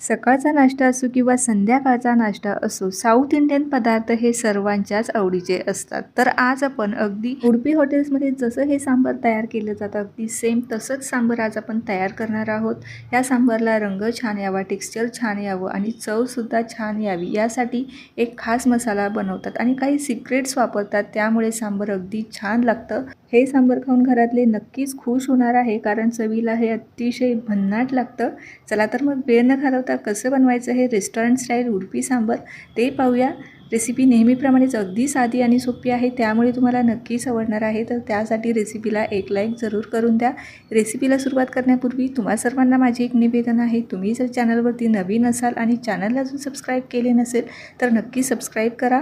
सकाळचा नाश्ता असो किंवा संध्याकाळचा नाश्ता असो साऊथ इंडियन पदार्थ हे सर्वांच्याच आवडीचे असतात. तर आज आपण अगदी उडपी हॉटेल्समध्ये जसं हे सांबार तयार केलं जातं अगदी सेम तसंच सांबार आज आपण तयार करणार आहोत. या सांबारला रंग छान यावा टेक्स्चर छान यावं आणि चवसुद्धा छान यावी यासाठी एक खास मसाला बनवतात आणि काही सिक्रेट्स वापरतात. त्यामुळे सांबार अगदी छान लागतं. हे सांबर खाऊन घरातले नक्कीच खुश होणार आहे कारण चवीला हे अतिशय भन्नाट लागतं. चला तर मग वेळ न घालवता कसं बनवायचं हे रेस्टॉरंट स्टाईल उडपी सांबर ते पाहूया. रेसिपी नेहमीप्रमाणेच अगदी साधी आणि सोपी आहे त्यामुळे तुम्हाला नक्कीच आवडणार आहे. तर त्यासाठी रेसिपीला एक लाईक जरूर करून द्या. रेसिपीला सुरुवात करण्यापूर्वी तुम्हा सर्वांना माझे एक निवेदन आहे तुम्ही जर चॅनलवरती नवीन असाल आणि चॅनलला अजून सबस्क्राईब केले नसेल तर नक्की सबस्क्राईब करा.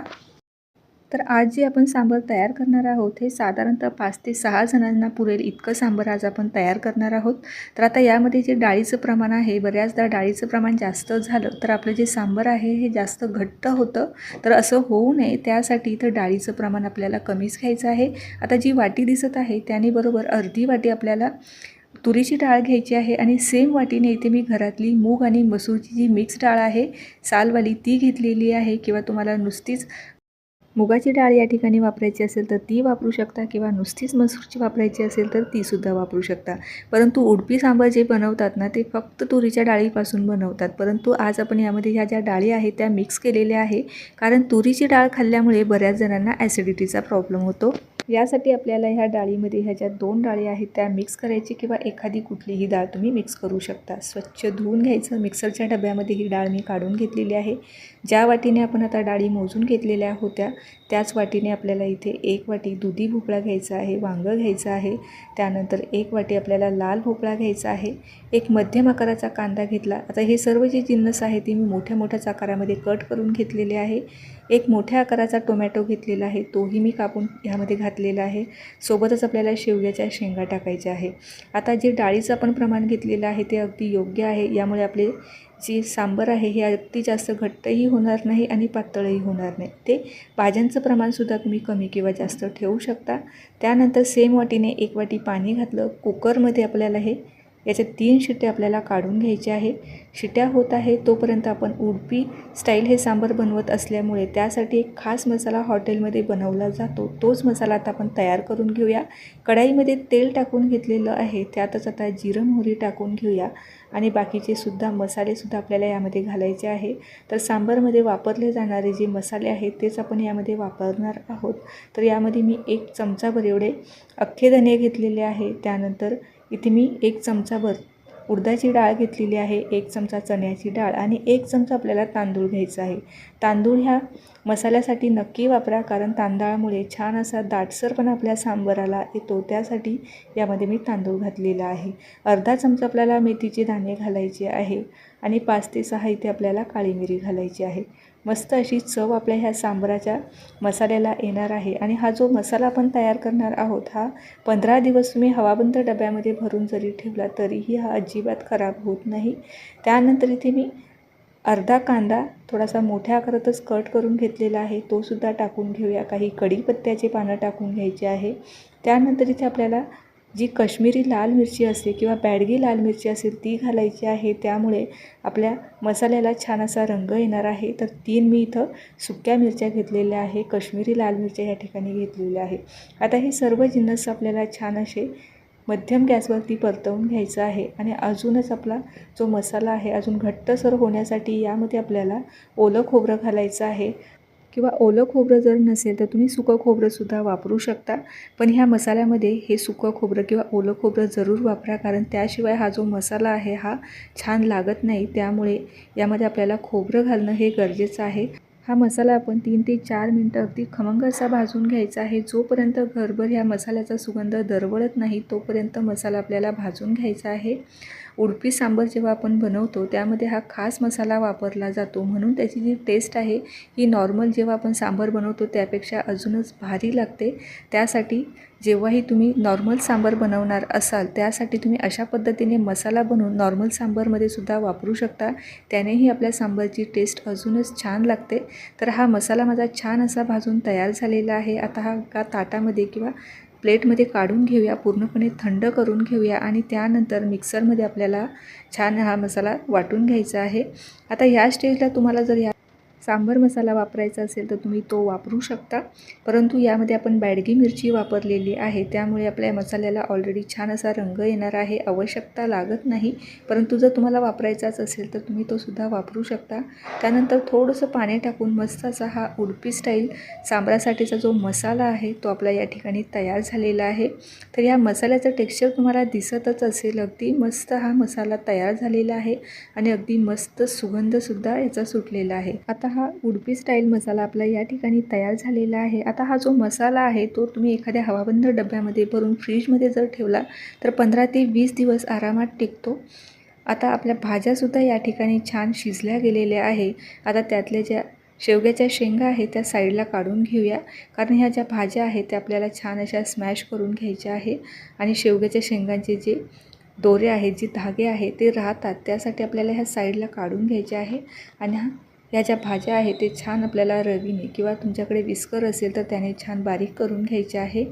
तर आज जे आपण सांबर तयार करणार आहोत हे साधारणतः पाच ते सहा जणांना पुरेल इतकं सांबार आज आपण तयार करणार आहोत. तर आता यामध्ये जे डाळीचं प्रमाण आहे बऱ्याचदा डाळीचं प्रमाण जास्त झालं तर आपलं जे सांबर आहे हे जास्त घट्ट होतं. तर असं होऊ नये त्यासाठी तर डाळीचं प्रमाण आपल्याला कमीच घ्यायचं आहे. आता जी वाटी दिसत आहे त्याने बरोबर अर्धी वाटी आपल्याला तुरीची डाळ घ्यायची आहे आणि सेम वाटीने इथे मी घरातली मूग आणि मसूरची जी मिक्स डाळ आहे सालवाली ती घेतलेली आहे किंवा तुम्हाला नुसतीच मुगाची डाळ या ठिकाणी वापरायची असेल तर ती वापरू शकता किंवा नुसतीच मसूरची वापरायची असेल तर तीसुद्धा वापरू शकता. परंतु उडपी सांबार जे बनवतात ना ते फक्त तुरीच्या डाळीपासून बनवतात. परंतु आज आपण यामध्ये ह्या ज्या डाळी आहेत त्या मिक्स केलेल्या आहे कारण तुरीची डाळ खाल्ल्यामुळे बऱ्याच जणांना ॲसिडिटीचा प्रॉब्लेम होतो. यासाठी आपल्याला ह्या डाळीमध्ये ह्या ज्या दोन डाळी आहेत त्या मिक्स करायची किंवा एखादी कुठलीही डाळ तुम्ही मिक्स करू शकता. स्वच्छ धुवून घ्यायचं. मिक्सरच्या डब्यामध्ये ही डाळ मी काढून घेतलेली आहे. ज्या वाटीने आपण आता डाळी मोजून घेतलेल्या होत्या त्याच वाटीने आपल्याला इथे एक वाटी दुधी भोपळा घ्यायचा आहे वांगं घ्यायचं आहे त्यानंतर एक वाटी आपल्याला लाल भोपळा घ्यायचा आहे एक मध्यम आकाराचा कांदा घेतला. आता हे सर्व जे जिन्नस आहे ते मी मोठ्या मोठ्याच आकारामध्ये कट करून घेतलेले आहे. एक मोठ्या आकाराचा टोमॅटो घेतलेला आहे. तोही मी कापून ह्यामध्ये घातलेला आहे. सोबतच आपल्याला शेवग्याच्या शेंगा टाकायच्या आहे. आता जे डाळीचं आपण प्रमाण घेतलेलं आहे ते अगदी योग्य आहे. यामुळे आपले जे सांबर आहे हे अगदी जास्त घट्टही होणार नाही आणि पातळही होणार नाही. ते भाज्यांचं प्रमाणसुद्धा तुम्ही कमी किंवा जास्त ठेवू शकता. त्यानंतर सेम वाटीने एक वाटी पाणी घातलं. कुकरमध्ये आपल्याला हे याच्या तीन शिट्या आपल्याला काढून घ्यायच्या आहे. शिट्ट्या होत आहे तोपर्यंत आपण उडपी स्टाईल हे सांबार बनवत असल्यामुळे त्यासाठी एक खास मसाला हॉटेलमध्ये बनवला जातो. तोच मसाला आता आपण तयार करून घेऊया. कढाईमध्ये तेल टाकून घेतलेलं आहे. त्यातच आता जिरं मोहरी टाकून घेऊया. आणि बाकीचे सुद्धा मसालेसुद्धा आपल्याला यामध्ये घालायचे आहे. तर सांबारमध्ये वापरले जाणारे जे मसाले आहेत तेच आपण यामध्ये वापरणार आहोत. तर यामध्ये मी एक चमचाभर एवढे अख्खे धने घेतलेले आहे. त्यानंतर इथे मी एक चमचाभर उडदाची डाळ घेतलेली आहे एक चमचा चण्याची डाळ आणि एक चमचा आपल्याला तांदूळ घ्यायचा आहे. तांदूळ ह्या मसाल्यासाठी नक्की वापरा कारण तांदळामुळे छान असा दाटसरपणा आपल्या सांबराला येतो. त्यासाठी यामध्ये मी तांदूळ घातलेला आहे. अर्धा चमचा आपल्याला मेथीचे दाणे घालायचे आहे. आणि पाच ते सहा इथे आपल्याला काळी मिरी घालायची आहे. मस्त अशी चव आपल्या ह्या सांबराच्या मसाल्याला येणार आहे. आणि हा जो मसाला आपण तयार करणार आहोत हा पंधरा दिवस तुम्ही हवाबंद डब्यामध्ये भरून जरी ठेवला तरीही हा अजिबात खराब होत नाही. त्यानंतर इथे मी अर्धा कांदा थोडासा मोठ्या आकारातच कट करून घेतलेला आहे. तोसुद्धा टाकून घेऊया. काही कढीपत्त्याचे पानं टाकून घ्यायचे आहे. त्यानंतर इथे आपल्याला जी कश्मीरी लाल मिरची असते किंवा बॅडगी लाल मिरची असेल ती घालायची आहे. त्यामुळे आपल्या मसाल्याला छान असा रंग येणार आहे. तर तीन मी इथं सुक्या मिरच्या घेतलेल्या आहे कश्मीरी लाल मिरच्या या ठिकाणी घेतलेल्या आहे आता हे सर्व जिन्नस आपल्याला छान असे मध्यम गॅसवरती परतवून घ्यायचं आहे. आणि अजूनच आपला जो मसाला आहे अजून घट्टसर होण्यासाठी यामध्ये आपल्याला ओलं खोबरं घालायचं आहे. किंवा ओलं खोबरं जर नसेल तर तुम्ही सुकं खोबरंसुद्धा वापरू शकता. पण ह्या मसाल्यामध्ये हे सुकं खोबरं किंवा ओलं खोबरं जरूर वापरा कारण त्याशिवाय हा जो मसाला आहे हा छान लागत नाही. त्यामुळे यामध्ये आपल्याला खोबरं घालणं हे गरजेचं आहे. हा मसाला आपण तीन ते चार मिनटं अगदी खमंग असा भाजून घ्यायचा आहे. जोपर्यंत घरभर ह्या मसाल्याचा सुगंध दरवळत नाही तोपर्यंत मसाला आपल्याला भाजून घ्यायचा आहे. उडपी सांबर जेव्हा आपण बनवतो त्यामध्ये हा खास मसाला वापरला जातो. म्हणून त्याची जी टेस्ट आहे ही नॉर्मल जेव्हा आपण सांबर बनवतो त्यापेक्षा अजूनच भारी लागते. त्यासाठी जेव्हाही तुम्ही नॉर्मल सांबर बनवणार असाल त्यासाठी तुम्ही अशा पद्धतीने मसाला बनवून नॉर्मल सांबरमध्ये सुद्धा वापरू शकता. त्यानेही आपल्या सांबारची टेस्ट अजूनच छान लागते. तर हा मसाला माझा छान असा भाजून तयार झालेला आहे. आता हा का ताटामध्ये किंवा प्लेटमध्ये काढून घेऊया पूर्णपणे थंड करून घेऊया आणि त्यानंतर मिक्सरमध्ये आपल्याला छान हा मसाला वाटून घ्यायचा आहे. आता या स्टेजला तुम्हाला जर या सांबर मसाला वापरायचा असेल तर तुम्ही तो वापरू शकता. परंतु यामध्ये आपण बॅडगी मिरची वापरलेली आहे. त्यामुळे आपल्या मसाल्याला ऑलरेडी छान असा रंग येणार आहे. आवश्यकता लागत नाही. परंतु जर तुम्हाला वापरायचाच असेल तर तुम्ही तो सुद्धा वापरू शकता. त्यानंतर थोडंसं पाणी टाकून मस्त असा हा उडपी स्टाईल सांबरासाठीचा जो मसाला आहे तो आपला या ठिकाणी तयार झालेला आहे. तर या मसाल्याचं टेक्स्चर तुम्हाला दिसतच असेल. अगदी मस्त हा मसाला तयार झालेला आहे. आणि अगदी मस्त सुगंधसुद्धा याचा सुटलेला आहे. आता हा उडपी स्टाईल मसाला आपला या ठिकाणी तयार झालेला आहे. आता हा जो मसाला आहे तो तुम्ही एखाद्या हवाबंद डब्यामध्ये भरून फ्रीजमध्ये जर ठेवला तर पंधरा ते वीस दिवस आरामात टिकतो. आता आपल्या भाज्यासुद्धा या ठिकाणी छान शिजल्या गेलेल्या आहे. आता त्यातल्या ज्या शेवग्याच्या शेंगा आहेत त्या साईडला काढून घेऊया. कारण ह्या ज्या भाज्या आहेत त्या आपल्याला छान अशा स्मॅश करून घ्यायच्या आहे. आणि शेवग्याच्या शेंगांचे जे दोरे आहेत जे धागे आहेत ते राहतात. त्यासाठी आपल्याला ह्या साईडला काढून घ्यायचे आहे. आणि हा या ज्या भाज्या आहेत ते छान आपल्याला रवीने किंवा तुमच्याकडे विस्कर असेल तर त्याने छान बारीक करून घ्यायचे आहे.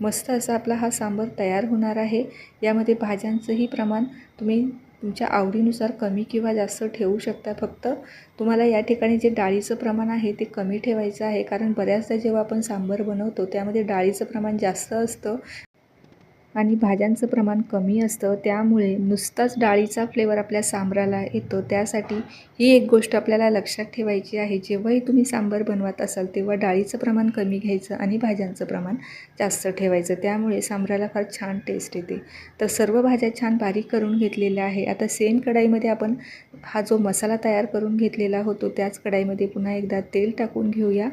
मस्त असा आपला हा सांबर तयार होणार आहे. यामध्ये भाज्यांचंही प्रमाण तुम्ही तुमच्या आवडीनुसार कमी किंवा जास्त ठेवू शकता. फक्त तुम्हाला या ठिकाणी जे डाळीचं प्रमाण आहे ते कमी ठेवायचं आहे. कारण बऱ्याचदा जेव्हा आपण सांबर बनवतो त्यामध्ये डाळीचं प्रमाण जास्त असतं. आणि भाज्यांचं प्रमाण कमी असतं त्यामुळे नुसताच डाळीचा फ्लेवर आपल्या सांबराला येतो. त्यासाठी ही एक गोष्ट आपल्याला लक्षात ठेवायची आहे. जेव्हाही तुम्ही सांबर बनवत असाल तेव्हा डाळीचं प्रमाण कमी घ्यायचं आणि भाज्यांचं प्रमाण जास्त ठेवायचं. त्यामुळे सांबराला फार छान टेस्ट येते. तर सर्व भाज्या छान बारीक करून घेतलेल्या आहे. आता सेम कढाईमध्ये आपण हा जो मसाला तयार करून घेतलेला होतो त्याच कढाईमध्ये पुन्हा एकदा तेल टाकून घेऊया.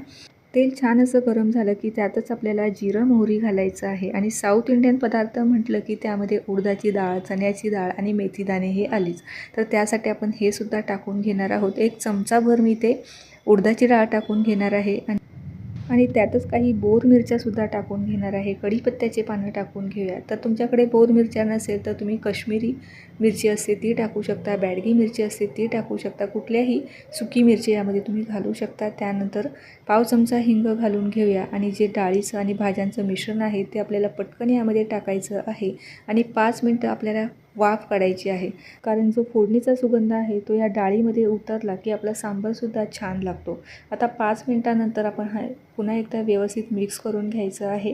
तेल छान असं गरम झालं की त्यातच आपल्याला जिरं मोहरी घालायचं आहे आणि साऊथ इंडियन पदार्थ म्हटलं की त्यामध्ये उडदाची डाळ चण्याची डाळ आणि मेथीदाणे हे आलीच. तर त्यासाठी आपण हे सुद्धा टाकून घेणार आहोत. एक चमचाभर मी ते उडदाची डाळ टाकून घेणार आहे आणि आणि त्यातच काही बोर मिरच्यासुद्धा टाकून घेणार आहे. कढीपत्त्याचे पानं टाकून घेऊया. तर तुमच्याकडे बोर मिरच्या नसेल तर तुम्ही कश्मीरी मिरची असते ती टाकू शकता बॅडगी मिरची असते ती टाकू शकता कुठल्याही सुकी मिरची यामध्ये तुम्ही घालू शकता. त्यानंतर पाव चमचा हिंग घालून घेऊया आणि जे डाळीचं आणि भाज्यांचं मिश्रण आहे ते आपल्याला पटकन यामध्ये टाकायचं आहे. आणि पाच मिनटं आपल्याला वाफ काढायची आहे. कारण जो फोडणीचा सुगंध आहे तो या डाळीमध्ये उतरला की आपला सांबारसुद्धा छान लागतो. आता पाच मिनटानंतर आपण हा पुन्हा एकदा व्यवस्थित मिक्स करून घ्यायचं आहे.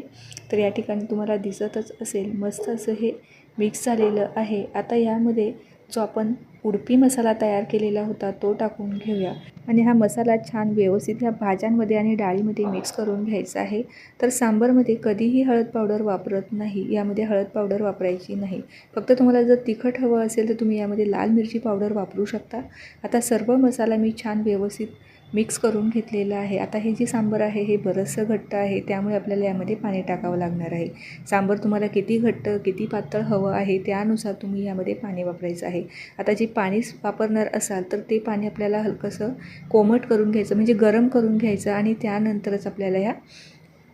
तर या ठिकाणी तुम्हाला दिसतच असेल मस्त असं हे मिक्स झालेलं आहे. आता यामध्ये जो आपण उडपी मसाला तयार केलेला होता तो टाकून घेऊया. आणि हा मसाला छान व्यवस्थित ह्या भाज्यांमध्ये आणि डाळीमध्ये मिक्स करून घ्यायचा आहे. तर सांबारमध्ये कधीही हळद पावडर वापरत नाही. यामध्ये हळद पावडर वापरायची नाही. फक्त तुम्हाला जर तिखट हवं असेल तर तुम्ही यामध्ये लाल मिरची पावडर वापरू शकता. आता सर्व मसाला मी छान व्यवस्थित मिक्स करून घेतलेलं आहे. आता हे जे सांबर आहे हे बरंचसं घट्ट आहे. त्यामुळे आपल्याला यामध्ये पाणी टाकावं लागणार आहे. सांबर तुम्हाला किती घट्ट किती पातळ हवं आहे त्यानुसार तुम्ही यामध्ये पाणी वापरायचं आहे. आता जे पाणी वापरणार असाल तर ते पाणी आपल्याला हलकंसं कोमट करून घ्यायचं म्हणजे गरम करून घ्यायचं आणि त्यानंतरच आपल्याला या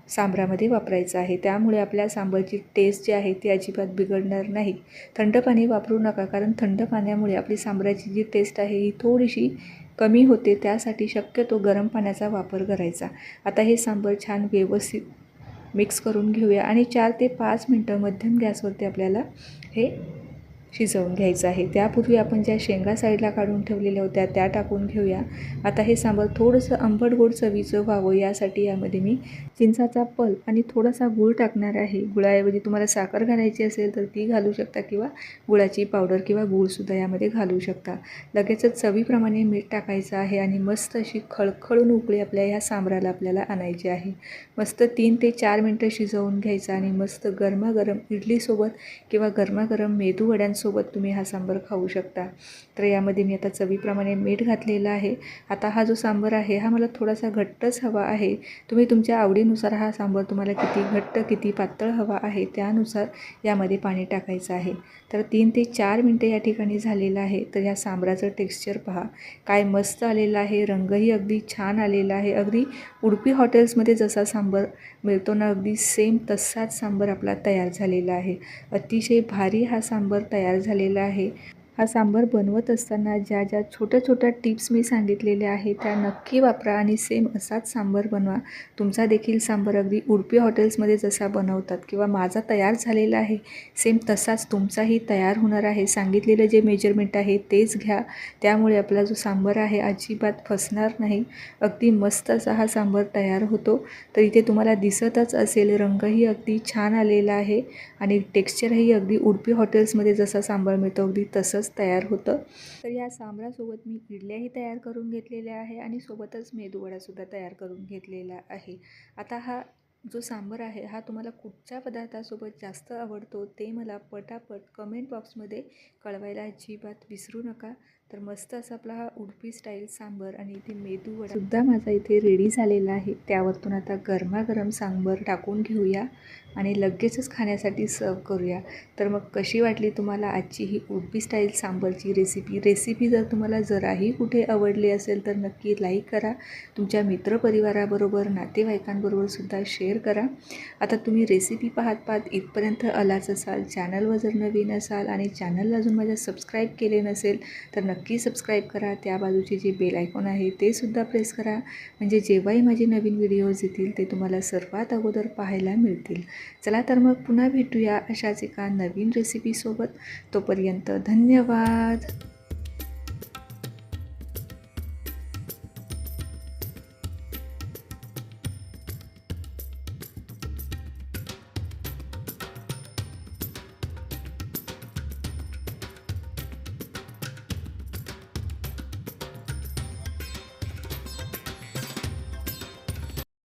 सांबरामध्ये वापरायचं आहे. त्यामुळे आपल्या सांबरची टेस्ट जी आहे ती अजिबात बिघडणार नाही. थंड पाणी वापरू नका कारण थंड पाण्यामुळे आपली सांबराची जी टेस्ट आहे ही थोडीशी कमी होते त्यासाठी शक्यतो गरम पाण्याचा वापर करायचा. आता हे सांबर छान व्यवस्थित मिक्स करून घेऊया आणि चार ते पाच मिनटं मध्यम गॅसवरती आपल्याला हे शिजवून घ्यायचं आहे. त्यापूर्वी आपण ज्या शेंगा साईडला काढून ठेवलेल्या होत्या त्या टाकून घेऊया. आता हे सांबर थोडंसं आंबट गोड चवीचं व्हावं यासाठी यामध्ये मी चिंचाचा पल्प आणि थोडासा गूळ टाकणार आहे. गुळाऐवजी तुम्हाला साखर घालायची असेल तर ती घालू शकता किंवा गुळाची पावडर किंवा गूळसुद्धा यामध्ये घालू शकता. लगेचच चवीप्रमाणे मीठ टाकायचं आहे आणि मस्त अशी खळखळून उकळी आपल्या ह्या सांबराला आपल्याला आणायची आहे. मस्त तीन ते चार मिनटं शिजवून घ्यायचं आणि मस्त गरमागरम इडलीसोबत किंवा गरमागरम मेदू वड्यांसोबत तुम्ही हा सांबर खाऊ शकता. तर यामध्ये मी आता चवीप्रमाणे मीठ घातलेलं आहे. आता हा जो सांबर आहे हा मला थोडासा घट्टच हवा आहे. तुम्ही तुमच्या आवडीनुसार हा सांबर तुम्हाला किती घट्ट किती पातळ हवा आहे त्यानुसार यामध्ये पाणी टाकायचं आहे. तर तीन ते चार मिनटं या ठिकाणी झालेलं आहे. तर या सांबराचं टेक्स्चर पहा. काय मस्त आलेलं आहे. रंगही अगदी छान आलेला आहे. अगदी उडपी हॉटेल्समध्ये जसा सांबर मिळतो ना अगदी सेम तसाच सांबर आपला तयार झालेला आहे. अतिशय भारी हा सांबर तयार झालेला आहे. हा सांबार बनवत असताना ज्या ज्या छोट्या छोट्या टिप्स मी सांगितलेल्या आहेत त्या नक्की वापरा आणि सेम असाच सांबार बनवा. तुमचा देखील सांबार अगदी उडपी हॉटेल्समध्ये जसा बनवतात किंवा माझा तयार झालेला आहे सेम तसाच तुमचाही तयार होणार आहे. सांगितलेलं जे मेजरमेंट आहे तेच घ्या. त्यामुळे आपला जो सांबार आहे अजिबात फसणार नाही. अगदी मस्त असा हा सांबार तयार होतो. तर इथे तुम्हाला दिसतच असेल रंगही अगदी छान आलेला आहे आणि टेक्स्चरही अगदी उडपी हॉटेल्समध्ये जसा सांबार मिळतो अगदी तसंच तयार होतं. तर या सांबरासोबत मी इडल्याही तयार करून घेतलेल्या आहे आणि सोबतच मेदूवडासुद्धा तयार करून घेतलेला आहे. आता हा जो सांबर आहे हा तुम्हाला कुठच्या पदार्थासोबत जास्त आवडतो ते मला पटापट कमेंट बॉक्समध्ये कळवायला अजिबात विसरू नका. तर मस्त असा आपला हा उडपी स्टाईल सांबर आणि इथे मेदू माझा इथे रेडी झालेला आहे. त्यावरतून आता गरमागरम सांबर टाकून घेऊया आणि लगेचच खाण्यासाठी सर्व करूया. तर मग कशी वाटली तुम्हाला आजची ही उडपी स्टाईल सांबरची रेसिपी रेसिपी जर तुम्हाला जराही कुठे आवडली असेल तर नक्की लाईक करा. तुमच्या मित्रपरिवाराबरोबर नातेवाईकांबरोबर सुद्धा शेअर करा. आता तुम्ही रेसिपी पाहत पाहत इथपर्यंत आलाच असाल चॅनलवर जर नवीन असाल आणि चॅनलला अजून माझ्या सबस्क्राईब केले नसेल तर नक्की सबस्क्राईब करा. त्या बाजूचे जे बेल आयकॉन आहे ते सुद्धा प्रेस करा. म्हणजे जेव्हाही माझे नवीन व्हिडिओज येतील ते तुम्हाला सर्वात अगोदर पाहायला मिळतील. चला तर मग पुन्हा भेटूया अशाच एका नवीन रेसिपीसोबत तोपर्यंत धन्यवाद!